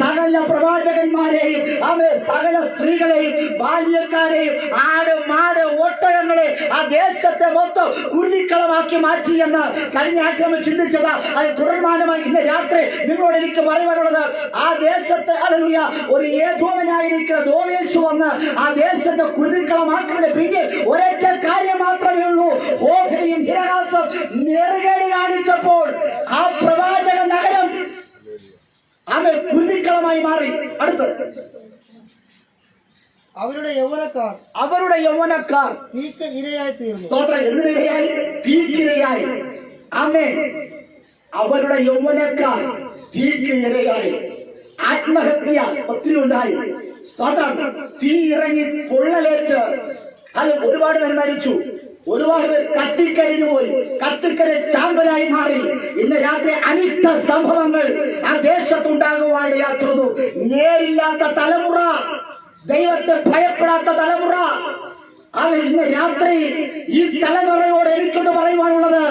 സകല പ്രവാചകന്മാരെയും അവരെ സകല സ്ത്രീകളെയും ബാല്യക്കാരെയും ആട് മാട് ഒട്ടകങ്ങളെ ആ ദേശത്തെ മൊത്തം കുരുതിക്കളമാക്കി മാറ്റി എന്ന് കഴിഞ്ഞ ആഴ്ച നമ്മൾ ചിന്തിച്ചത്. അത് തുടർമാനമായി ഇന്ന് രാത്രി നിങ്ങളോട് എനിക്ക് പറയുവാനുള്ളത് ആ ദേശത്തെ അലലുയ ഒരു ഏതോമനായിരിക്കുന്ന ദോവേശു വന്ന് ആ ദേശത്തെ കുരുതിക്കളമാക്കുന്നതിന് പിന്നിൽ ഒരൊറ്റ കാര്യം മാത്രമേ ഉള്ളൂ. ഹോഫയും ഹിരഹാസം നെറുകേട് കാണിച്ചപ്പോൾ ആ പ്രവാചക നഗരം ആമെ കുരുതിക്കളമായി മാറി. അടുത്ത്. അവരുടെ യൗവനക്കാർ അവരുടെ യൗവനക്കാർ തീക്ക് ഇരയായി തീർന്നു സ്തോത്രം എന്തിനിരയായി തീക്കിരയായി അമ്മേ അവരുടെ യൗവനക്കാർ തീക്ക് ഇരയായി. ആത്മഹത്യ ഒത്തിരി ഉണ്ടായി. സ്തോത്രം. തീ ഇറങ്ങി പൊള്ളലേറ്റ്. അത് ഒരുപാട് പേർ മരിച്ചു ഒരുപാട് പേർ കത്തിക്കരിഞ്ഞു പോയി. കത്തിക്കര ചാമ്പലായി മാറി. ഇന്ന് രാത്രി അനിഷ്ട സംഭവങ്ങൾ ആ ദേശത്തുണ്ടാകുവാൻ യാത്രതു നേരില്ലാത്ത തലമുറ ദൈവത്തെ ഭയപ്പെടാത്ത തലമുറ. അത് ഇന്ന് രാത്രി ഈ തലമുറയോട് എനിക്കൊന്ന് പറയുവാനുള്ളത്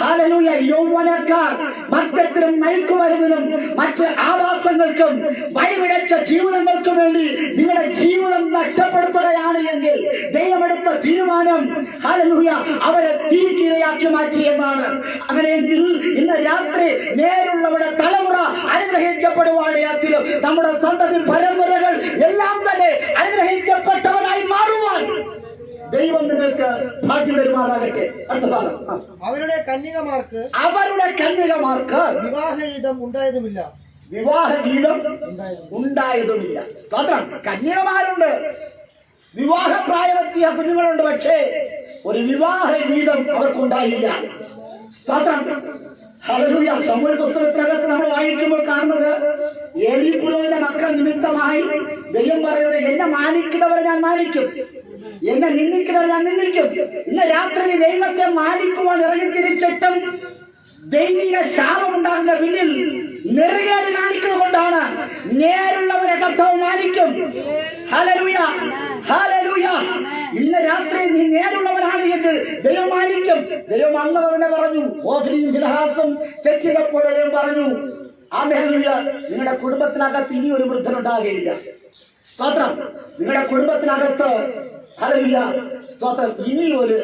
ഹാലലൂയ യൗവനക്കാർ മദ്യത്തിനും മയക്കുമരുന്നിനും മറ്റ് ആവാസങ്ങൾക്കും വഴിവിടച്ച ജീവിതങ്ങൾക്കും വേണ്ടി നിങ്ങളുടെ ജീവിതം നഷ്ടപ്പെടുത്തുകയാണ് എങ്കിൽ ദൈവമെടുത്ത തീരുമാനം ഹാലലൂയ അവരെ തീക്കിരയാക്കി മാറ്റി എന്നാണ്. അങ്ങനെയെങ്കിൽ ഇന്ന് രാത്രി നേരുള്ളവരുടെ തലമുറ അനുഗ്രഹിക്കപ്പെടുവാണ് യാത്തിലും നമ്മുടെ സന്തതി പരമ്പരകൾ എല്ലാം തന്നെ അനുഗ്രഹിക്കപ്പെട്ടവരായി മാറുവാൻ. ദൈവം നിങ്ങൾക്ക് ഭാഗ്യം തരുമാറാകട്ടെ. അടുത്ത ഭാഗം. അവരുടെ കന്യകമാർക്ക് അവരുടെ കന്യകമാർക്ക് വിവാഹഗീതം ഉണ്ടായതുമില്ല. വിവാഹഗീതം ഉണ്ടായതുമില്ല. സ്തോത്രം. കന്യകമാരുണ്ട്. വിവാഹ പ്രായമെത്തിയ കുഞ്ഞുങ്ങളുണ്ട് പക്ഷേ ഒരു വിവാഹ ഗീതം അവർക്കുണ്ടായില്ല. സ്തോത്രം. ഹല്ലേലൂയ. സമൂഹ പുസ്തകത്തിനകത്ത് നമ്മൾ വായിക്കുമ്പോൾ കാണുന്നത് ഏലി പുരോഹിന്റെ മക്കൾ നിമിത്തമായി ദൈവം പറയുന്നത് എന്നെ മാനിക്കുന്നവരെ ഞാൻ മാനിക്കും. എന്നെ നിന്ദിക്കുന്നവർ ഞാൻ നിന്ദിക്കും. ഇന്ന് രാത്രി ദൈവത്തെ മാനിക്കുവാൻ ഇറങ്ങി തിരിച്ചിട്ടും ദൈവിക ശാപം ഉണ്ടാകുന്ന പിന്നിൽ നെറുകേട് കാണിക്കുന്നത് കൊണ്ടാണ് നേരുള്ളവരെ കർത്താവ് മാനിക്കും. Hallelujah hallelujah. ഇന്ന് രാത്രി നീ നേരുള്ളവനാണ് എങ്കിൽ ദൈവം മാനിക്കും. ദൈവം അന്നവരനെ പറഞ്ഞു ഓഫിനിയും ഫിലഹാസും തെറ്റിയപ്പോൾ ദൈവം പറഞ്ഞു ആ ആമേലൂയ നിങ്ങളുടെ കുടുംബത്തിനകത്ത് ഇനി ഒരു വൃദ്ധനുണ്ടാകുകയില്ല സ്തോത്രം. നിങ്ങളുടെ കുടുംബത്തിനകത്ത് ഹലവിയ സ്തോത്രം. ഇനി ഒരു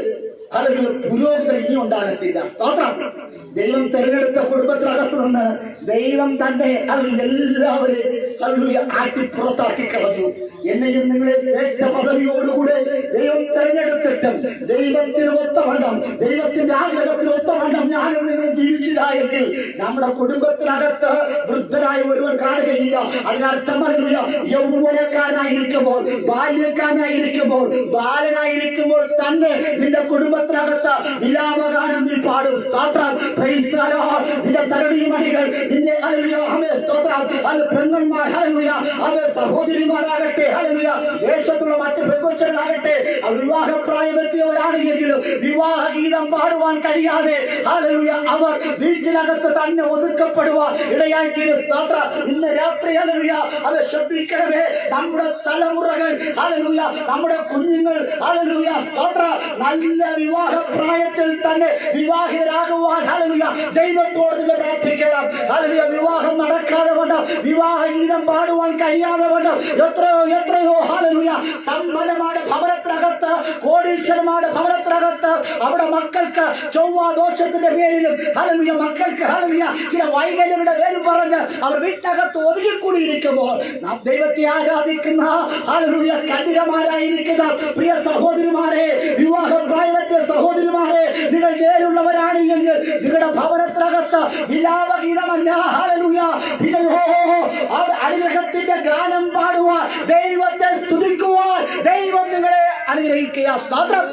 ഹലവിയ പുരോഗതി ഇനി ഉണ്ടാകത്തില്ല. സ്തോത്രം. ദൈവം തെരഞ്ഞെടുത്ത കുടുംബത്തിനകത്ത് നിന്ന് ദൈവം തന്നെ ഹല്ലേലൂയ എല്ലാവരെയും ഹല്ലേലൂയ ആട്ടി പുറത്താക്കി കളഞ്ഞു. എന്നെയും നിങ്ങളെ ശ്രേഷ്ഠ പദവിയോടുകൂടെ ദൈവം തെരഞ്ഞെടുത്തിട്ടും ദൈവത്തിന് ഒത്തവണ്ണം ദൈവത്തിന്റെ ആഗ്രഹത്തിന് ഒത്തവണ്ണം ഞാനും നിങ്ങൾ ജീവിച്ചില്ല എങ്കിൽ നമ്മുടെ കുടുംബത്തിനകത്ത് വൃദ്ധനായ ഒരുവൻ കാണുകയില്ല അതിനർത്ഥം പറയുക യൗവനക്കാരനായിരിക്കുമ്പോൾ ബാല്യക്കാരനായിരിക്കുമ്പോൾ ബാലനായിരിക്കുമ്പോൾ തന്നെ നിന്റെ കുടുംബത്തിനകത്ത് വിലാപഗാനം നീ പാടും. സ്തോത്രം. നിന്റെ തരുണിമണികൾ നിന്റെ ആമേൻ. സ്തോത്രം. അത് പെങ്ങന്മാർ. ഹല്ലേലൂയ. അവ സഹോദരിമാരാകട്ടെ. ഹല്ലേലൂയ. ദേശത്തുള്ള മറ്റു പെൺകൊച്ചുകളാകട്ടെ അവർ വിവാഹപ്രായമെത്തിയവരാണെങ്കിലും വിവാഹ ഗീതം പാടുവാൻ കഴിയാതെ ഹല്ലേലൂയ അവർ വീട്ടിനകത്ത് തന്നെ ഒതുക്കപ്പെടുവാൻ ഇടയായി തീരും സ്തോത്രം ഇന്ന് രാത്രി അലരുയ അവ ശ്രദ്ധിക്കണമേ. നമ്മുടെ തലമുറകൾ അലരുയ നമ്മുടെ കുഞ്ഞുങ്ങൾ അലരുയ സ്തോത്ര നല്ല വിവാഹ പ്രായത്തിൽ തന്നെ വിവാഹിതരാകുവാൻ അലരുയ ദൈവത്തോട് നിങ്ങൾ പ്രാർത്ഥിക്കണം. അലരുയ വിവാഹം നടക്കാതെ കൊണ്ട് വിവാഹ ഗീതം പാടുവാൻ കഴിയാതെ കൊണ്ട് എത്രയോ എത്രയോ ഹല്ലേലൂയ. സമ്പന്നമാണ് ഭവനത്തിനകത്ത്. കോടീശ്വരമാണ് ഭവനത്തിനകത്ത്. അവിടെ മക്കൾക്ക് ചൊവ്വാ ദോഷത്തിന്റെ പേരിലും ഹല്ലേലൂയ മക്കൾക്ക് ഹല്ലേലൂയ ചില വൈകല്യങ്ങളുടെ പേരും പറഞ്ഞ് അവർ വീട്ടിനകത്ത് ഒതുങ്ങിക്കൂടിയിരിക്കുമ്പോൾ നാം ദൈവത്തെ ആരാധിക്കുന്ന ഹല്ലേലൂയ കന്യകമാരായിരിക്കുന്ന പ്രിയ സഹോദരിമാരെ വിവാഹ പ്രായത്തെ സഹോദരിമാരെ നിങ്ങൾ നേരുള്ളവരാണ് എങ്കിൽ നിങ്ങളുടെ ഭവനത്തിനകത്ത് വിലാപഗീതമല്ല അനുഗ്രഹത്തിന്റെ ഗാനം പാടുവാൻ ദൈവത്തെ സ്തുതിക്കുവാൻ ദൈവം നിങ്ങളെ അനുഗ്രഹിക്കുക സ്തോത്രം.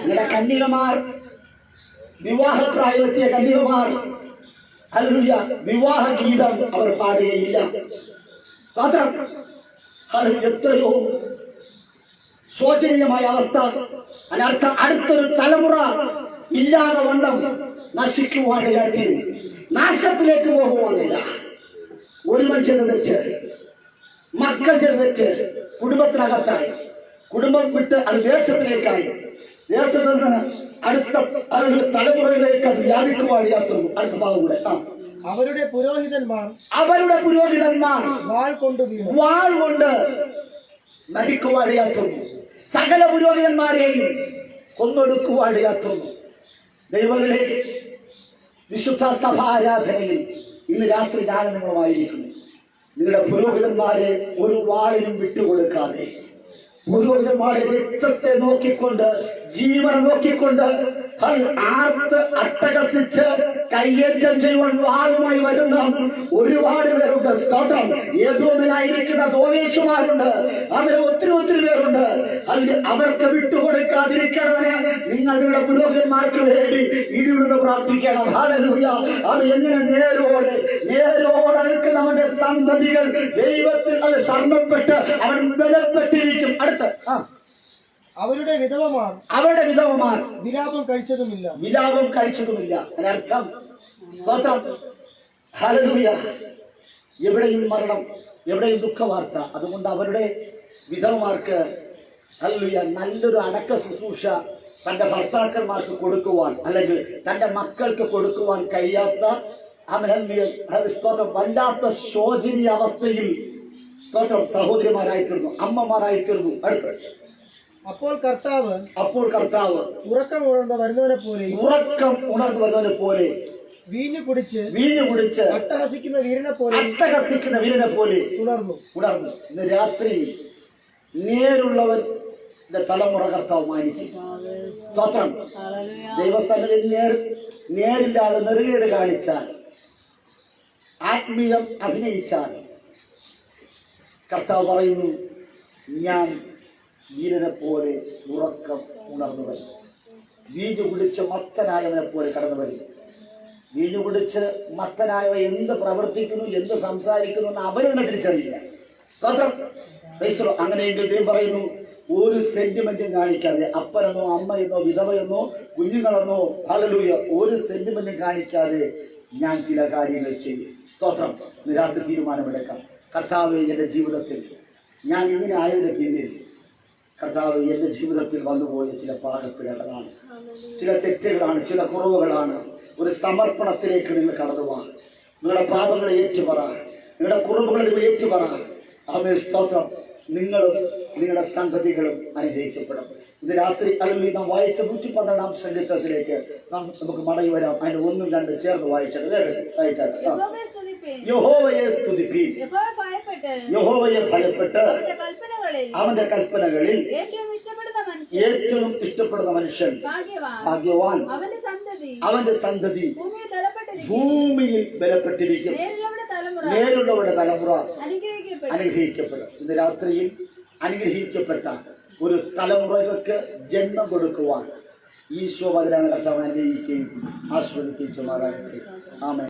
നിങ്ങളുടെ കന്യകമാർ വിവാഹപ്രായമെത്തിയ കന്യകമാർ ഹല്ലേലൂയ. വിവാഹ ഗീതം അവർ പാടുകയില്ല. സ്തോത്രം. ഹല്ലേലൂയ. എത്രയോ ശോചനീയമായ അവസ്ഥ. അതിനർത്ഥം അടുത്തൊരു തലമുറ ഇല്ലാതെ വണ്ണം നശിക്കുവാനില്ലാത്ത നാശത്തിലേക്ക് പോകുവാനില്ല. ഒരു മനുഷ്യന്റെ തെറ്റ് മക്കൾ ചെയ്ത കുടുംബത്തിനകത്തായി. കുടുംബം വിട്ട് അത് ദേശത്തിലേക്കായി. ദേശത്ത് നിന്ന് അടുത്ത അവരുടെ തലമുറയിലേക്ക് വ്യാപിക്കുവാൻ യാത്രന്നു അടുത്ത ഭാഗം കൂടെ. ആ. അവരുടെ പുരോഹിതന്മാർ അവരുടെ പുരോഹിതന്മാർ വാൾ കൊണ്ട് വാൾ കൊണ്ട് മരിക്കുവാൻ യാത്രന്നു സകല പുരോഹിതന്മാരെയും കൊന്നൊടുക്കുവാൻ യാത്രന്നു ദൈവങ്ങളെ വിശുദ്ധ സഭ സഭാരാധനയിൽ ഇന്ന് രാത്രി ഞാൻ നിങ്ങളുമായിരിക്കുന്നു. നിങ്ങളുടെ പുരോഹിതന്മാരെ ഒരു വാളിനും വിട്ടുകൊടുക്കാതെ പുരോഹിതന്മാരെ രക്തത്തെ നോക്കിക്കൊണ്ട് ജീവൻ നോക്കിക്കൊണ്ട് അട്ടഹസിച്ച് കയ്യേറ്റം ചെയ്യുവാൻ വാളുമായി വരുന്ന ഒരുപാട് പേരുണ്ട്. സ്തോത്രം. ഏതോമിനായിരിക്കുന്ന തോവേശുമാരുണ്ട് അവർ ഒത്തിരി ഒത്തിരി പേരുണ്ട്. അല്ലെങ്കിൽ അവർക്ക് വിട്ടുകൊടുക്കാതിരിക്കണതിന് നിങ്ങൾ നിങ്ങളുടെ പുരോഹിതന്മാർക്ക് വേണ്ടി ഇടിവിടുന്ന് പ്രാർത്ഥിക്കണം. ഹാലലൂയ അവർ എങ്ങനെ നേരോടെ നേരോടെ നിൽക്കുന്നവന്റെ സന്തതികൾ ദൈവത്തിൽ അത് ശർമ്മപ്പെട്ട് അവൻ ബലപ്പെട്ടിരിക്കും. അടുത്ത്. ആ. അവരുടെ വിധവമാർ അവരുടെ വിധവമാർ വിലാപം കഴിച്ചതുമില്ല. വിലാപം കഴിച്ചതുമില്ല. അതിനർത്ഥം സ്തോത്രം. ഹലലൂയ എവിടെയും മരണം എവിടെയും ദുഃഖവാർത്ത. അതുകൊണ്ട് അവരുടെ വിധവമാർക്ക് ഹല്ലേലൂയ നല്ലൊരു അടക്ക ശുശ്രൂഷ തന്റെ ഭർത്താക്കന്മാർക്ക് കൊടുക്കുവാൻ അല്ലെങ്കിൽ തന്റെ മക്കൾക്ക് കൊടുക്കുവാൻ കഴിയാത്ത സ്തോത്രം വല്ലാത്ത ശോചനീയ അവസ്ഥയിൽ സ്തോത്രം സഹോദരിമാരായി തീർന്നു അമ്മമാരായി തീർന്നു അടുത്ത് അപ്പോൾ കർത്താവ് അപ്പോൾ കർത്താവ് ഉറക്കം ഉണർന്ന് വരുന്നവനെ പോലെ ഉറക്കം ഉണർന്നു വരുന്നവനെ പോലെ വീഞ്ഞു കുടിച്ച് വീഞ്ഞു കുടിച്ച് അട്ടഹസിക്കുന്ന വീരനെ പോലെ അട്ടഹസിക്കുന്ന വീരനെ പോലെ ഉണർന്നു. ഉണർന്നു. ഇന്ന് രാത്രി നേരുള്ളവൻ തലമുറ കർത്താവ് മാനിക്കും. സ്തോത്രം. ദൈവസ്ഥാനത്തിൽ നേർ നേരില്ലാതെ നെറുകേട് കാണിച്ചാൽ ആത്മീയം അഭിനയിച്ചാൽ കർത്താവ് പറയുന്നു ഞാൻ വീരനെ പോലെ ഉറക്കം ഉണർന്നു വരും. വീഞ്ഞു കുടിച്ച് മത്തനായവനെ പോലെ കടന്നു വരും. വീഞ്ഞു കുടിച്ച് മത്തനായവ എന്ത് പ്രവർത്തിക്കുന്നു എന്ത് സംസാരിക്കുന്നു എന്ന് അവരെന്നെ തിരിച്ചറിയില്ല. സ്തോത്രം. അങ്ങനെയെങ്കിൽ ദൈവം പറയുന്നു ഒരു സെന്റിമെന്റും കാണിക്കാതെ അപ്പനെന്നോ അമ്മയെന്നോ വിധവയെന്നോ കുഞ്ഞുങ്ങളെന്നോ ഹലലൂയ ഒരു സെന്റിമെന്റും കാണിക്കാതെ ഞാൻ ചില കാര്യങ്ങൾ ചെയ്യും. സ്തോത്രം. നിരാത്രി രാത്രി തീരുമാനമെടുക്കാം. കർത്താവ് എന്റെ ജീവിതത്തിൽ ഞാൻ ഇങ്ങനെ ആയതിന്റെ പിന്നിൽ കർത്താവ് എന്റെ ജീവിതത്തിൽ വന്നുപോയ ചില പാകപ്പിഴകളാണ് ചില തെറ്റുകളാണ് ചില കുറവുകളാണ്. ഒരു സമർപ്പണത്തിലേക്ക് നിങ്ങൾ കടന്നു പോവാ നിങ്ങളുടെ പാപങ്ങളെ ഏറ്റുപറ. നിങ്ങളുടെ കുറവുകളെ നിങ്ങൾ ഏറ്റുപറ. അമേ സ്തോത്രം. നിങ്ങളും നിങ്ങളുടെ സംഗതികളും അനുഗ്രഹിക്കപ്പെടും. ഇത് രാത്രി അല്ലെങ്കിൽ നാം വായിച്ച നൂറ്റി പന്ത്രണ്ടാം സംഗീതത്തിലേക്ക് നാം നമുക്ക് മടങ്ങി വരാം. അതിന് ഒന്നും രണ്ട് ചേർന്ന് വായിച്ചാൽ യഹോവയെ യഹോവയെ ഭയപ്പെട്ട്. അവന്റെ കൽപ്പനകളിൽ ഏറ്റവും ഇഷ്ടപ്പെടുന്ന മനുഷ്യൻ ഏറ്റവും ഇഷ്ടപ്പെടുന്ന മനുഷ്യൻ ഭാഗ്യവാൻ. അവന്റെ സന്തതി അവന്റെ സന്തതി ഭൂമിയിൽ ബലപ്പെട്ടിരിക്കും. ഭൂമിയിൽ തലമുറ അനുഗ്രഹിക്കപ്പെടും. ഇന്ന് രാത്രിയിൽ അനുഗ്രഹിക്കപ്പെട്ട ഒരു തലമുറകൾക്ക് ജന്മം കൊടുക്കുവാൻ ഈശോ പകരാണ് കർത്താവ് അനുഗ്രഹിക്കുകയും ആസ്വദിക്കുകയും ചെയ്യുമാറാകട്ടെ. ആമേ